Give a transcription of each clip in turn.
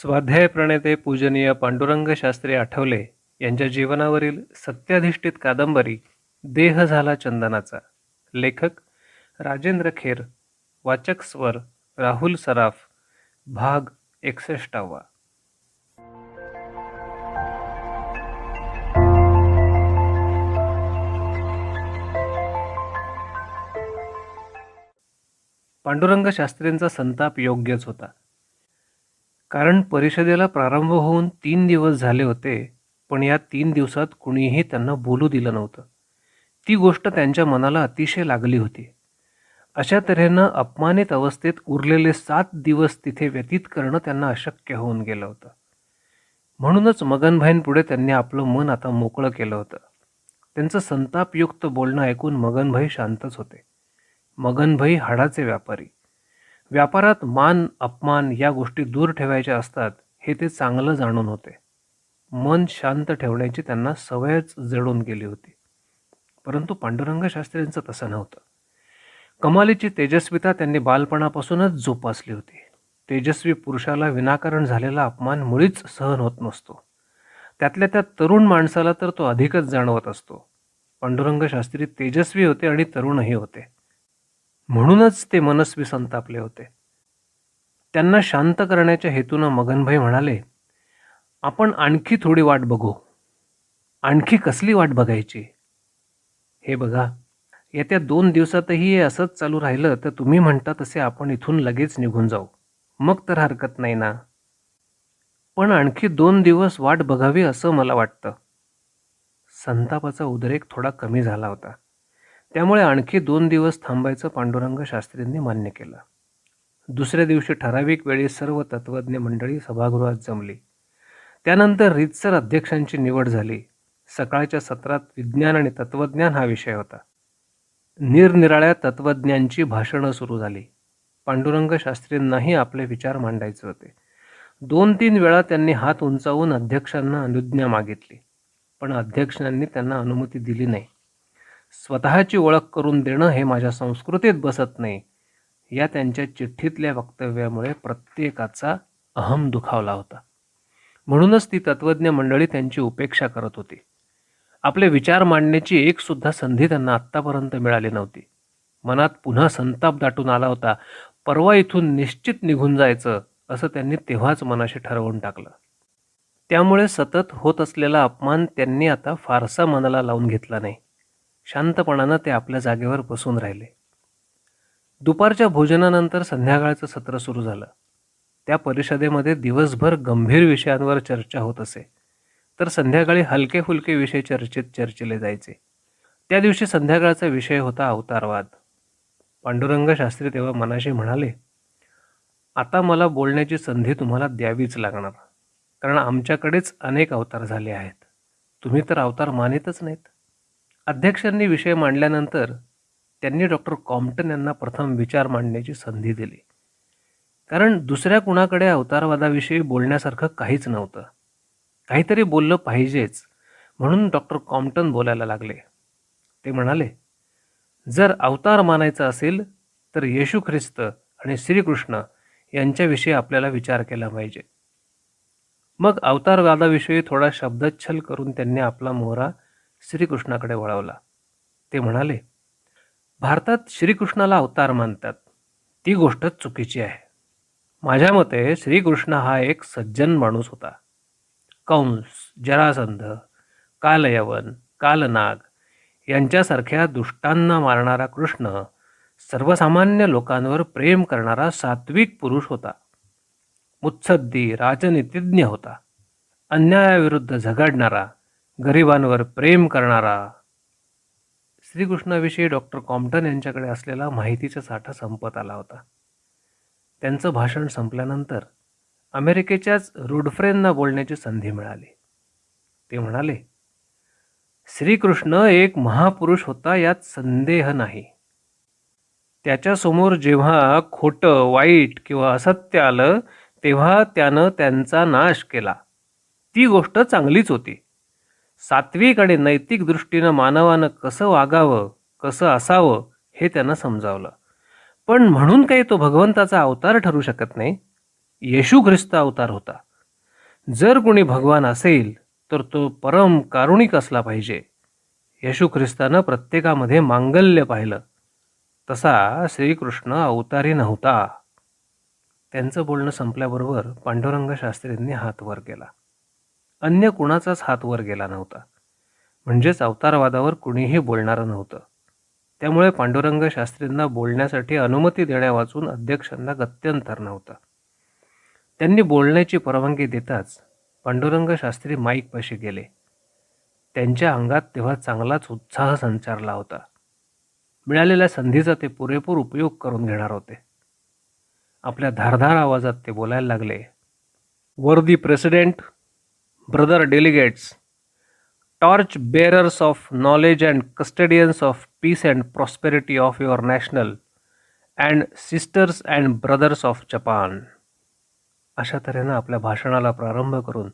स्वाध्याय प्रणेते पूजनीय पांडुरंग शास्त्री आठवले यांच्या जीवनावरील सत्याधिष्ठित कादंबरी देह झाला चंदनाचा. लेखक राजेंद्र खेर वाचक स्वर राहुल सराफ भाग एकसष्टावा. पांडुरंग शास्त्रींचा संताप योग्यच होता. कारण परिषदेला प्रारंभ होऊन तीन दिवस झाले होते पण या तीन दिवसात कुणीही त्यांना बोलू दिलं नव्हतं. ती गोष्ट त्यांच्या मनाला अतिशय लागली होती. अशा तऱ्हेनं अपमानित अवस्थेत उरलेले सात दिवस तिथे व्यतीत करणं त्यांना अशक्य होऊन गेलं होतं. म्हणूनच मगनभाईंपुढे त्यांनी आपलं मन आता मोकळं केलं होतं. त्यांचं संतापयुक्त बोलणं ऐकून मगनभाई शांतच होते. मगनभाई हाडाचे व्यापारी. व्यापारात मान अपमान या गोष्टी दूर ठेवायच्या असतात हे ते चांगलं जाणून होते. मन शांत ठेवण्याची त्यांना सवयच जडून गेली होती. परंतु पांडुरंग शास्त्रींचं तसं नव्हतं. कमालीची तेजस्विता त्यांनी बालपणापासूनच जोपासली होती. तेजस्वी पुरुषाला विनाकारण झालेला अपमान मुळीच सहन होत नसतो. त्यातल्या त्या तरुण माणसाला तर तो अधिकच जाणवत असतो. पांडुरंग शास्त्री तेजस्वी होते आणि तरुणही होते. म्हणूनच ते मनस्वी संतापले होते. त्यांना शांत करण्याच्या हेतूनं मगनभाई म्हणाले आपण आणखी थोडी वाट बघू. आणखी कसली वाट बघायची? हे बघा येत्या दोन दिवसातही हे असंच चालू राहिलं तर तुम्ही म्हणता तसे आपण इथून लगेच निघून जाऊ. मग तर हरकत नाही ना. पण आणखी दोन दिवस वाट बघावी असं मला वाटतं. संतापाचा उद्रेक थोडा कमी झाला होता. त्यामुळे आणखी दोन दिवस थांबायचं पांडुरंग शास्त्रींनी मान्य केलं. दुसऱ्या दिवशी ठराविक वेळी सर्व तत्वज्ञ मंडळी सभागृहात जमली. त्यानंतर रीतसर अध्यक्षांची निवड झाली. सकाळच्या सत्रात विज्ञान आणि तत्वज्ञान हा विषय होता. निरनिराळ्या तत्वज्ञांची भाषणं सुरू झाली. पांडुरंग शास्त्रींनाही आपले विचार मांडायचे होते. दोन तीन वेळा त्यांनी हात उंचावून अध्यक्षांना अनुज्ञा मागितली. पण अध्यक्षांनी त्यांना अनुमती दिली नाही. स्वतःची ओळख करून देणं हे माझ्या संस्कृतीत बसत नाही. या त्यांच्या चिठ्ठीतल्या वक्तव्यामुळे प्रत्येकाचा अहम दुखावला होता. म्हणूनच ती तत्वज्ञ मंडळी त्यांची उपेक्षा करत होती. आपले विचार मांडण्याची एकसुद्धा संधी त्यांना आत्तापर्यंत मिळाली नव्हती. मनात पुन्हा संताप दाटून आला होता परवा इथून निश्चित निघून जायचं असं त्यांनी तेव्हाच मनाशी ठरवून टाकलं. त्यामुळे सतत होत असलेला अपमान त्यांनी आता फारसा मनाला लावून घेतला नाही. शांतपणानं ते आपल्या जागेवर बसून राहिले. दुपारच्या भोजनानंतर संध्याकाळचं सत्र सुरू झालं. त्या परिषदेमध्ये दिवसभर गंभीर विषयांवर चर्चा होत असे. तर संध्याकाळी हलके फुलके विषय चर्चेत चर्चिले जायचे. त्या दिवशी संध्याकाळचा विषय होता अवतारवाद. पांडुरंग शास्त्री तेव्हा मनाशी म्हणाले आता मला बोलण्याची संधी तुम्हाला द्यावीच लागणार. कारण आमच्याकडेच अनेक अवतार झाले आहेत. तुम्ही तर अवतार मानितच नाहीत. अध्यक्षांनी विषय मांडल्यानंतर त्यांनी डॉक्टर कॉम्प्टन यांना प्रथम विचार मांडण्याची संधी दिली. कारण दुसऱ्या कुणाकडे अवतारवादाविषयी बोलण्यासारखं काहीच नव्हतं. काहीतरी बोललं पाहिजेच म्हणून डॉक्टर कॉम्प्टन बोलायला लागले. ते म्हणाले जर अवतार मानायचा असेल तर येशू ख्रिस्त आणि श्रीकृष्ण यांच्याविषयी आपल्याला विचार केला पाहिजे. मग अवतारवादाविषयी थोडा शब्दच्छल करून त्यांनी आपला मोहरा श्रीकृष्णाकडे वळवला. ते म्हणाले भारतात श्रीकृष्णाला अवतार मानतात. ती गोष्ट चुकीची आहे. माझ्या मते श्रीकृष्ण हा एक सज्जन माणूस होता. कंस जरासंध कालयवन कालनाग यांच्यासारख्या दुष्टांना मारणारा कृष्ण सर्वसामान्य लोकांवर प्रेम करणारा सात्विक पुरुष होता. मुत्सद्दी राजनीतिज्ञ होता. अन्यायाविरुद्ध झगडणारा गरिबांवर प्रेम करणारा श्रीकृष्णाविषयी डॉक्टर कॉम्प्टन यांच्याकडे असलेला माहितीचा साठा संपत आला होता. त्यांचं भाषण संपल्यानंतर अमेरिकेच्याच रुडफ्रेंना बोलण्याची संधी मिळाली. ते म्हणाले श्रीकृष्ण एक महापुरुष होता यात संदेह नाही. त्याच्यासमोर जेव्हा खोटं वाईट किंवा असत्य आलं तेव्हा त्यानं त्यांचा नाश केला. ती गोष्ट चांगलीच होती. सात्विक आणि नैतिक दृष्टीनं मानवानं कसं वागावं कसं असावं हे त्यानं समजावलं. पण म्हणून काही तो भगवंताचा अवतार ठरू शकत नाही. येशू ख्रिस्त अवतार होता. जर कोणी भगवान असेल तर तो परम कारुणिक असला पाहिजे. येशू ख्रिस्तानं प्रत्येकामध्ये मांगल्य पाहिलं. तसा श्रीकृष्ण अवतारी नव्हता. त्यांचं बोलणं संपल्याबरोबर पांडुरंग शास्त्रींनी हात वर केला. अन्य कुणाचाच हात वर गेला नव्हता. म्हणजेच अवतारवादावर कुणीही बोलणारं नव्हतं. त्यामुळे पांडुरंग शास्त्रींना बोलण्यासाठी अनुमती देण्यावाचून अध्यक्षांना गत्यंतर नव्हतं. त्यांनी बोलण्याची परवानगी देताच पांडुरंग शास्त्री माईकपाशी गेले. त्यांच्या अंगात तेव्हा चांगलाच उत्साह संचारला होता. मिळालेल्या संधीचा ते पुरेपूर उपयोग करून घेणार होते. आपल्या धारधार आवाजात ते बोलायला लागले. वर the president brother delegates torch bearers of knowledge and custodians of peace and prosperity of your national and sisters and brothers of Japan अशा तऱ्हेनं आपल्या भाषणाला प्रारंभ करून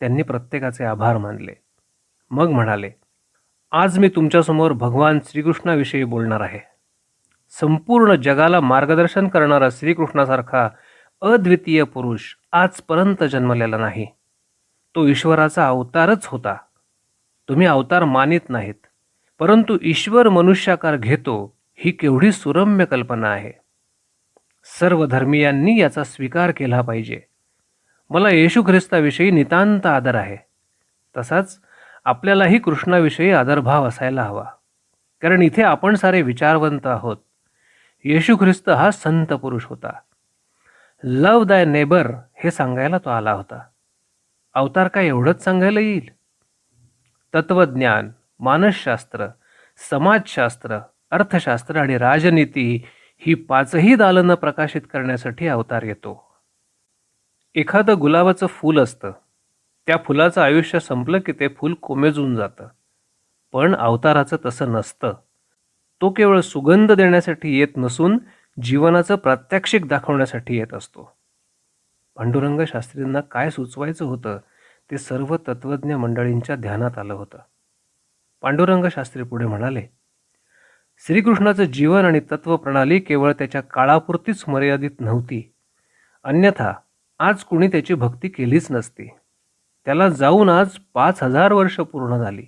त्यांनी प्रत्येकाचे आभार मानले. मग म्हणाले आज मी तुमच्यासमोर भगवान श्रीकृष्णाविषयी बोलणार आहे. संपूर्ण जगाला मार्गदर्शन करणारा श्रीकृष्णासारखा अद्वितीय पुरुष आजपर्यंत जन्मलेला नाही. तो ईश्वराचा अवतारच होता. तुम्ही अवतार मानित नाहीत. परंतु ईश्वर मनुष्याकार घेतो ही केवढी सुरम्य कल्पना आहे. सर्व धर्मीयांनी याचा स्वीकार केला पाहिजे. मला येशू ख्रिस्ताविषयी नितांत आदर आहे. तसाच आपल्यालाही कृष्णाविषयी आदरभाव असायला हवा. कारण इथे आपण सारे विचारवंत आहोत. येशू ख्रिस्त हा संत पुरुष होता. लव दाय नेबर हे सांगायला तो आला होता. अवतार काय एवढंच सांगायला येईल? तत्वज्ञान मानसशास्त्र समाजशास्त्र अर्थशास्त्र आणि राजनीती ही पाचही दालनं प्रकाशित करण्यासाठी अवतार येतो. एखादं गुलाबाचं फूल असतं. त्या फुलाचं आयुष्य संपलं की ते फूल कोमेजून जातं. पण अवताराचं तसं नसतं. तो केवळ सुगंध देण्यासाठी येत नसून जीवनाचं प्रात्यक्षिक दाखवण्यासाठी येत असतो. पांडुरंग शास्त्रींना काय सुचवायचं होतं ते सर्व तत्वज्ञ मंडळींच्या ध्यानात आलं होतं. पांडुरंग शास्त्री पुढे म्हणाले श्रीकृष्णाचं जीवन आणि तत्वप्रणाली केवळ त्याच्या काळापुरतीच मर्यादित नव्हती. अन्यथा आज कुणी त्याची भक्ती केलीच नसती. त्याला जाऊन आज पाच हजार वर्ष पूर्ण झाली.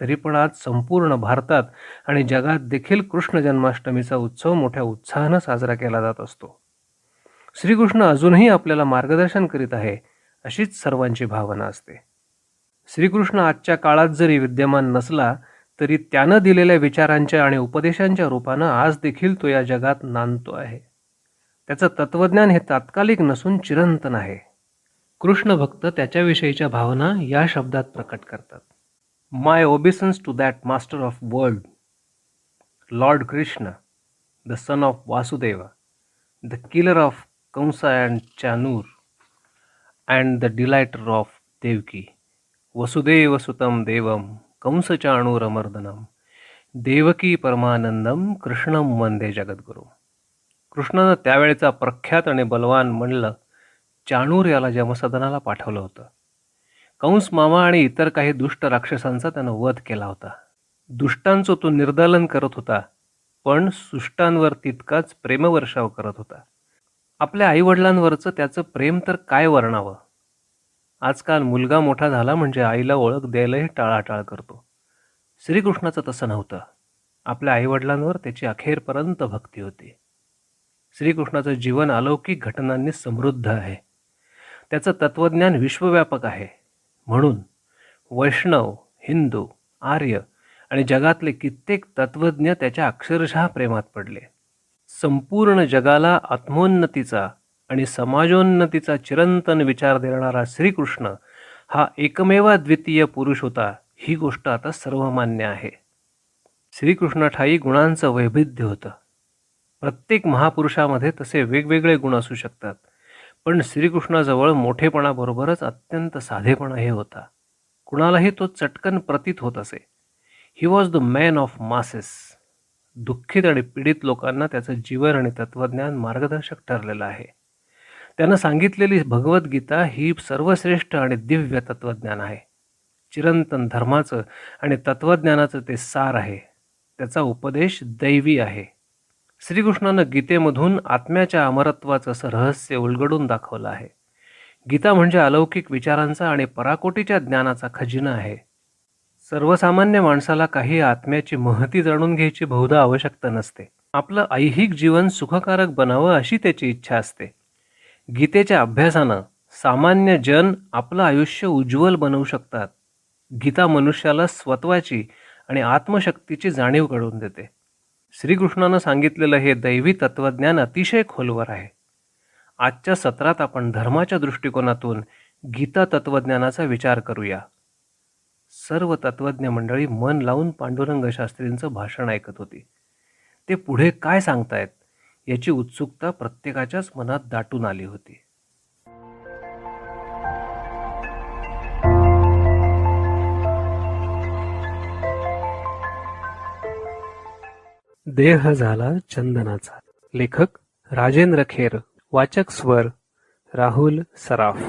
तरी पण आज संपूर्ण भारतात आणि जगात देखील कृष्ण जन्माष्टमीचा उत्सव मोठ्या उत्साहानं साजरा केला जात असतो. श्रीकृष्ण अजूनही आपल्याला मार्गदर्शन करीत आहे अशीच सर्वांची भावना असते. श्रीकृष्ण आजच्या काळात जरी विद्यमान नसला तरी त्यानं दिलेल्या विचारांच्या आणि उपदेशांच्या रूपानं आज देखील तो या जगात नांदतो आहे. त्याचं तत्वज्ञान हे तात्कालिक नसून चिरंतन आहे. कृष्ण भक्त त्याच्याविषयीच्या भावना या शब्दात प्रकट करतात. My obeisances to that master of world lord Krishna the son of Vasudev the killer of Kansa and Chanur and the delighter of Devaki. Vasudev सुतम देवम कंस चाणूरमर्दनम देवकी परमानंदम कृष्णम वंदे जगद्गुरू. कृष्णानं त्यावेळेचा प्रख्यात आणि बलवान म्हणलं चाणूर याला जमसदनाला पाठवलं होतं. कंस मामा आणि इतर काही दुष्ट राक्षसांचा त्यानं वध केला होता. दुष्टांचं तो निर्दालन करत होता पण सुष्टांवर तितकाच प्रेमवर्षाव करत होता. आपल्या आईवडिलांवरचं त्याचं प्रेम तर काय वर्णावं? आजकाल मुलगा मोठा झाला म्हणजे आईला ओळख द्यायलाही टाळाटाळ करतो. श्रीकृष्णाचं तसं नव्हतं. आपल्या आईवडिलांवर त्याची अखेरपर्यंत भक्ती होती. श्रीकृष्णाचं जीवन अलौकिक घटनांनी समृद्ध आहे. त्याचं तत्त्वज्ञान विश्वव्यापक आहे. म्हणून वैष्णव हिंदू आर्य आणि जगातले कित्येक तत्त्वज्ञ त्याच्या अक्षरशः प्रेमात पडले. संपूर्ण जगाला आत्मोन्नतीचा आणि समाजोन्नतीचा चिरंतन विचार देणारा श्रीकृष्ण हा एकमेव द्वितीय पुरुष होता ही गोष्ट आता सर्वमान्य आहे. श्रीकृष्णाठाई गुणांचं वैविध्य होतं. प्रत्येक महापुरुषामध्ये तसे वेगवेगळे गुण असू शकतात पण श्रीकृष्णाजवळ मोठेपणाबरोबरच अत्यंत साधेपणा हे होता. कुणालाही तो चटकन प्रतीत होत असे. He was the man of masses दुःखित आणि पीडित लोकांना त्याचं जीवन आणि तत्त्वज्ञान मार्गदर्शक ठरलेलं आहे. त्यानं सांगितलेली भगवद्गीता ही सर्वश्रेष्ठ आणि दिव्य तत्त्वज्ञान आहे. चिरंतन धर्माचं आणि तत्त्वज्ञानाचं ते सार आहे. त्याचा उपदेश दैवी आहे. श्रीकृष्णानं गीतेमधून आत्म्याच्या अमरत्वाचं असं रहस्य उलगडून दाखवलं आहे. गीता म्हणजे अलौकिक विचारांचा आणि पराकोटीच्या ज्ञानाचा खजिना आहे. सर्वसामान्य माणसाला काही आत्म्याची महती जाणून घ्यायची बहुधा आवश्यकता नसते. आपलं ऐहिक जीवन सुखकारक बनावं अशी त्याची इच्छा असते. गीतेच्या अभ्यासानं सामान्य जन आपलं आयुष्य उज्ज्वल बनवू शकतात. गीता मनुष्याला स्वत्वाची आणि आत्मशक्तीची जाणीव करून देते. श्रीकृष्णानं सांगितलेलं हे दैवी तत्वज्ञान अतिशय खोलवर आहे. आजच्या सत्रात आपण धर्माच्या दृष्टिकोनातून गीता तत्वज्ञानाचा विचार करूया. सर्व तत्वज्ञ मंडळी मन लावून पांडुरंग शास्त्रींचं भाषण ऐकत होती. ते पुढे काय सांगतायत याची उत्सुकता प्रत्येकाच्याच मनात दाटून आली होती. देह झाला चंदनाचा. लेखक राजेंद्र खेर वाचक स्वर राहुल सराफ.